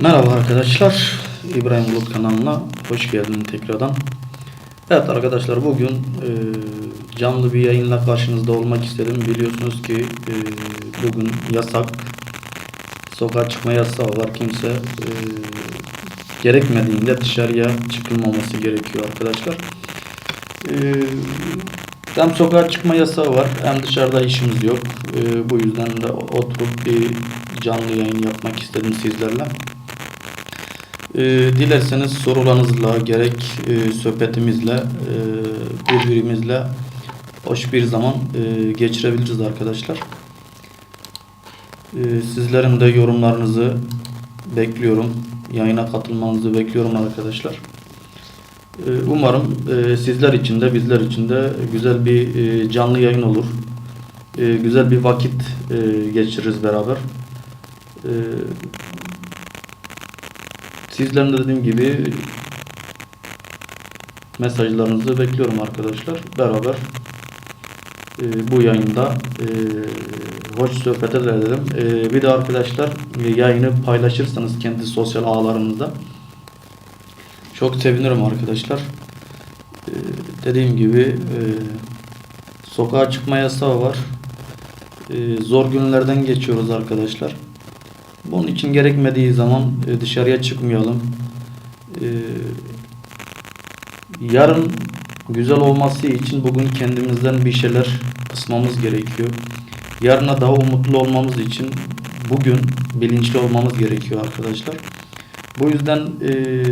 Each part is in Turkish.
Merhaba arkadaşlar. İbrahim Bulut kanalına hoş geldiniz tekrardan. Evet arkadaşlar bugün e, canlı bir yayınla karşınızda olmak istedim. Biliyorsunuz ki e, bugün yasak. Sokağa çıkma yasağı var. Kimse e, gerekmediğinde dışarıya çıkılmaması gerekiyor arkadaşlar. E, hem sokağa çıkma yasağı var hem dışarıda işimiz yok. E, bu yüzden de oturup bir canlı yayın yapmak istedim sizlerle. E, dilerseniz sorularınızla gerek e, sohbetimizle e, birbirimizle hoş bir zaman e, geçirebiliriz arkadaşlar. E, sizlerin de yorumlarınızı bekliyorum. Yayına katılmanızı bekliyorum arkadaşlar. Umarım sizler için de bizler için de güzel bir canlı yayın olur. Güzel bir vakit geçiririz beraber. E, Sizlerin de dediğim gibi mesajlarınızı bekliyorum arkadaşlar. Beraber e, bu yayında e, hoş sohbet edelim. E, bir de arkadaşlar e, yayını paylaşırsanız kendi sosyal ağlarınızda çok sevinirim arkadaşlar. E, dediğim gibi e, sokağa çıkma yasağı var. E, zor günlerden geçiyoruz arkadaşlar. Bunun için gerekmediği zaman e, dışarıya çıkmayalım. E, yarın güzel olması için bugün kendimizden bir şeyler kısmamız gerekiyor. Yarına daha umutlu olmamız için bugün bilinçli olmamız gerekiyor arkadaşlar. Bu yüzden e,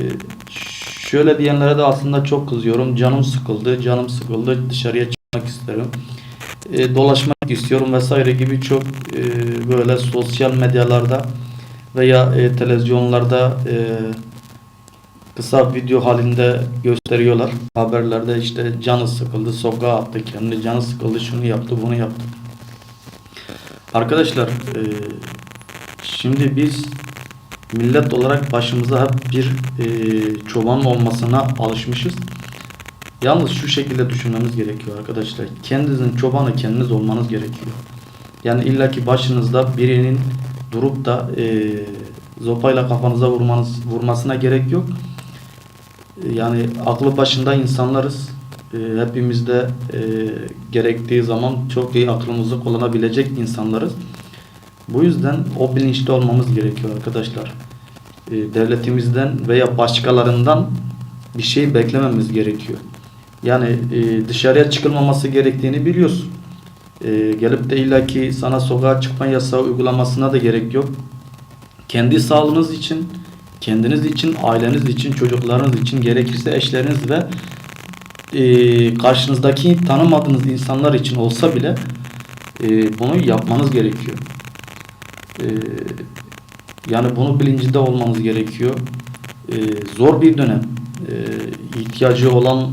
şöyle diyenlere de aslında çok kızıyorum. Canım sıkıldı, canım sıkıldı, dışarıya çıkmak isterim. Dolaşmak istiyorum vesaire gibi çok böyle sosyal medyalarda veya e, televizyonlarda e, kısa video halinde gösteriyorlar. Haberlerde işte canı sıkıldı, sokağa attı kendini, canı sıkıldı, şunu yaptı, bunu yaptı. Arkadaşlar e, şimdi biz millet olarak başımıza hep bir e, çoban olmasına alışmışız. Yalnız şu şekilde düşünmemiz gerekiyor arkadaşlar. Kendinizin çobanı kendiniz olmanız gerekiyor. Yani illaki başınızda birinin durup da e, zopayla kafanıza vurmanız vurmasına gerek yok. E, yani aklı başında insanlarız. E, hepimizde e, gerektiği zaman çok iyi aklımızı kullanabilecek insanlarız. Bu yüzden o bilinçli olmamız gerekiyor arkadaşlar. E, devletimizden veya başkalarından bir şey beklememiz gerekiyor. Yani e, dışarıya çıkılmaması gerektiğini biliyorsun. E, gelip de illaki sana sokağa çıkma yasağı uygulamasına da gerek yok. Kendi sağlığınız için, kendiniz için, aileniz için, çocuklarınız için, gerekirse eşleriniz ve e, karşınızdaki tanımadığınız insanlar için olsa bile e, bunu yapmanız gerekiyor. E, yani bunu bilincinde olmanız gerekiyor. E, zor bir dönem. E, ihtiyacı olan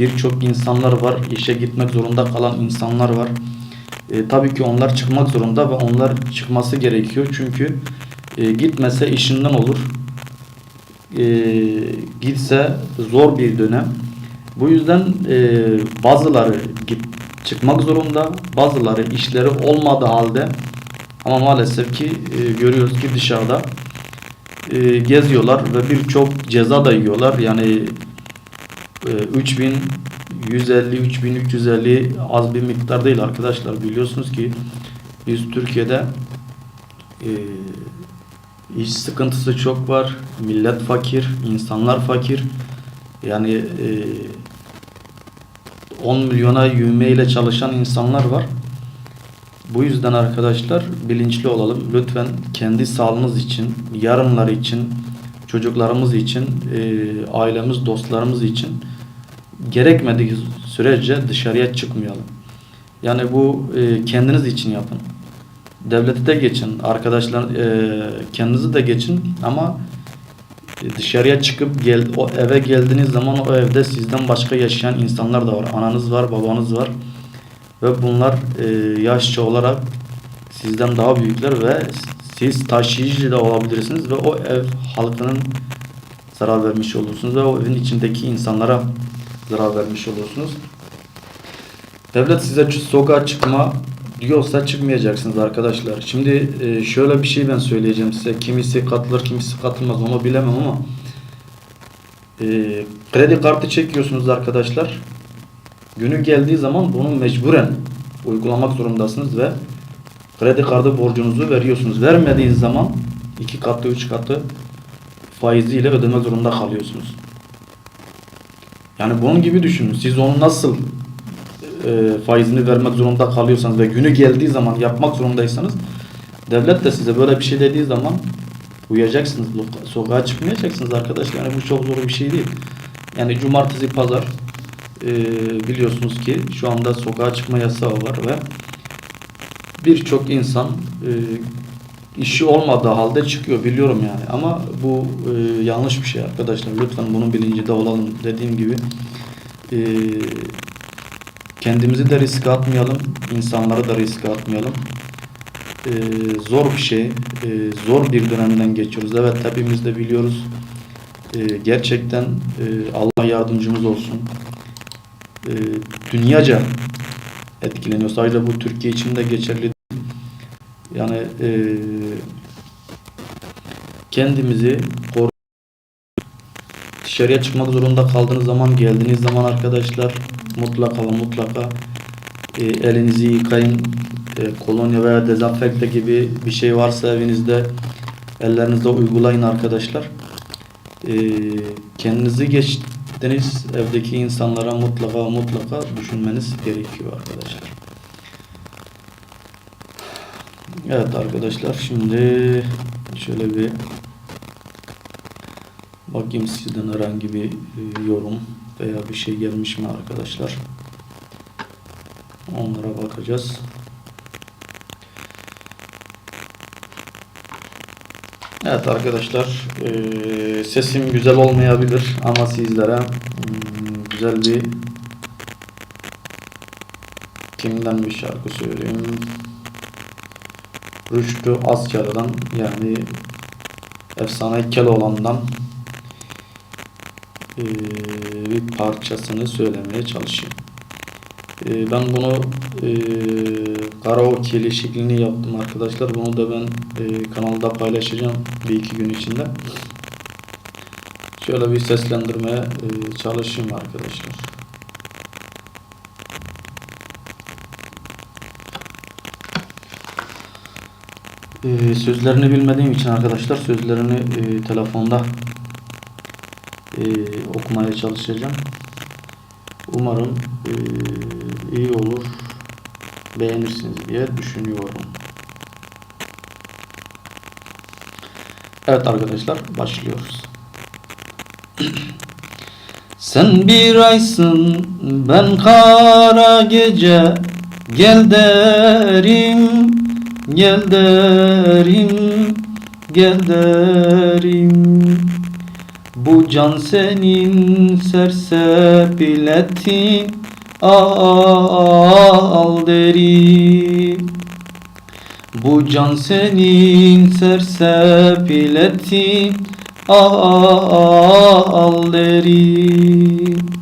birçok insanlar var. İşe gitmek zorunda kalan insanlar var. E, tabii ki onlar çıkmak zorunda ve onlar çıkması gerekiyor. Çünkü e, gitmese işinden olur. E, gitse zor bir dönem. Bu yüzden e, bazıları git, çıkmak zorunda. Bazıları işleri olmadığı halde ama maalesef ki e, görüyoruz ki dışarıda e, geziyorlar ve birçok ceza da yiyorlar. Yani e, 3150 3350 az bir miktar değil arkadaşlar. Biliyorsunuz ki biz Türkiye'de e, iş sıkıntısı çok var. Millet fakir, insanlar fakir. Yani e, 10 milyona ile çalışan insanlar var. Bu yüzden arkadaşlar bilinçli olalım. Lütfen kendi sağlığımız için, yarınlar için, çocuklarımız için, e, ailemiz, dostlarımız için gerekmediği sürece dışarıya çıkmayalım. Yani bu e, kendiniz için yapın. Devleti de geçin, arkadaşlar e, kendinizi de geçin ama e, dışarıya çıkıp gel o eve geldiğiniz zaman o evde sizden başka yaşayan insanlar da var. Ananız var, babanız var. Ve bunlar e, yaşça olarak sizden daha büyükler ve siz taşıyıcı da olabilirsiniz ve o ev halkının zarar vermiş olursunuz ve o evin içindeki insanlara zarar vermiş olursunuz. Devlet size sokağa çıkma diyorsa çıkmayacaksınız arkadaşlar. Şimdi e, şöyle bir şey ben söyleyeceğim size. Kimisi katılır, kimisi katılmaz onu bilemem ama e, kredi kartı çekiyorsunuz arkadaşlar. Günü geldiği zaman bunu mecburen uygulamak zorundasınız ve kredi kartı borcunuzu veriyorsunuz. Vermediğiniz zaman iki katı, üç katı faiziyle ödemek zorunda kalıyorsunuz. Yani bunun gibi düşünün. Siz onu nasıl e, faizini vermek zorunda kalıyorsanız ve günü geldiği zaman yapmak zorundaysanız devlet de size böyle bir şey dediği zaman uyacaksınız. Sokağa çıkmayacaksınız arkadaşlar. Yani bu çok zor bir şey değil. Yani cumartesi pazar e, biliyorsunuz ki şu anda sokağa çıkma yasağı var ve birçok insan e, işi olmadığı halde çıkıyor biliyorum yani. Ama bu e, yanlış bir şey arkadaşlar. Lütfen bunun bilincinde olalım dediğim gibi e, kendimizi de riske atmayalım insanları da riske atmayalım. E, zor bir şey e, zor bir dönemden geçiyoruz. Evet hepimiz de biliyoruz. E, gerçekten e, Allah yardımcımız olsun. E, dünyaca etkileniyor sadece bu Türkiye için de geçerli. Yani e, kendimizi koru dışarıya çıkmak zorunda kaldığınız zaman geldiğiniz zaman arkadaşlar mutlaka ve mutlaka e, elinizi yıkayın E, kolonya veya dezenfekte gibi bir şey varsa evinizde ellerinizde uygulayın arkadaşlar E, kendinizi geçtiniz evdeki insanlara mutlaka mutlaka düşünmeniz gerekiyor arkadaşlar. Evet arkadaşlar şimdi şöyle bir bakayım sizden herhangi bir e, yorum veya bir şey gelmiş mi arkadaşlar. Onlara bakacağız. Evet arkadaşlar e, sesim güzel olmayabilir ama sizlere hmm, güzel bir kimden bir şarkı söyleyeyim. Rüştü Asyar'dan yani efsane Keloğlan'dan eee, bir parçasını söylemeye çalışayım. Eee, ben bunu eee karaoke'li şeklini yaptım arkadaşlar. Bunu da ben eee, kanalda paylaşacağım bir iki gün içinde. Şöyle bir seslendirmeye eee, çalışayım arkadaşlar. Ee, sözlerini bilmediğim için arkadaşlar sözlerini e, telefonda e, okumaya çalışacağım. Umarım e, iyi olur, beğenirsiniz diye düşünüyorum. Evet arkadaşlar başlıyoruz. Sen bir aysın ben kara gece gel derim gel derim gel derim. Bu can senin sersepiletin al derim. Bu can senin sersepiletin al derim